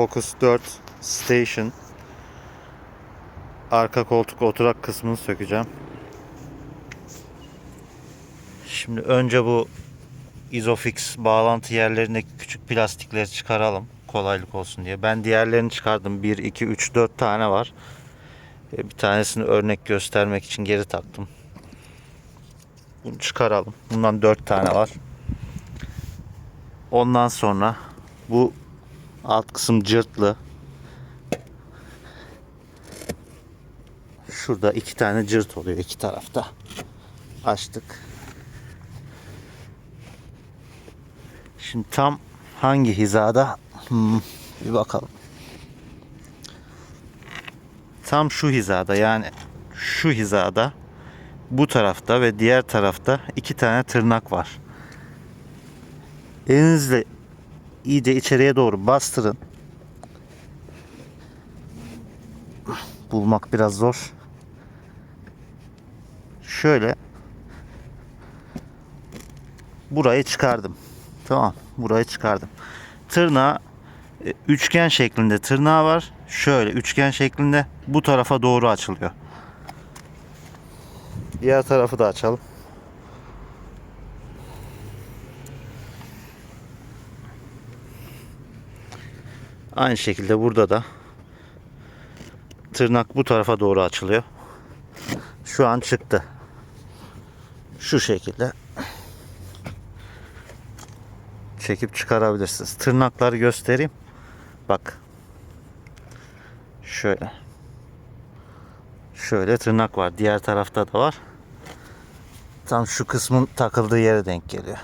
Focus 4 Station arka koltuk oturak kısmını sökeceğim. Şimdi önce bu Isofix bağlantı yerlerindeki küçük plastikleri çıkaralım. Kolaylık olsun diye. Ben diğerlerini çıkardım. 1, 2, 3, 4 tane var. E, Bir tanesini örnek göstermek için geri taktım. Bunu çıkaralım. Bundan 4 tane var. Ondan sonra bu alt kısım cırtlı. Şurada iki tane cırt oluyor iki tarafta. Açtık. Şimdi tam hangi hizada? Hmm, bir bakalım. Tam şu hizada yani şu hizada bu tarafta ve diğer tarafta iki tane tırnak var. Elinizle iyice içeriye doğru bastırın. Bulmak biraz zor. Şöyle burayı çıkardım. Tamam, burayı çıkardım. Tırnağı e, üçgen şeklinde tırnağı var. Şöyle üçgen şeklinde bu tarafa doğru açılıyor. Diğer tarafı da açalım. Aynı şekilde burada da tırnak bu tarafa doğru açılıyor. Şu an çıktı. Şu şekilde çekip çıkarabilirsiniz. Tırnakları göstereyim. Bak. Şöyle. Şöyle tırnak var. Diğer tarafta da var. Tam şu kısmın takıldığı yere denk geliyor.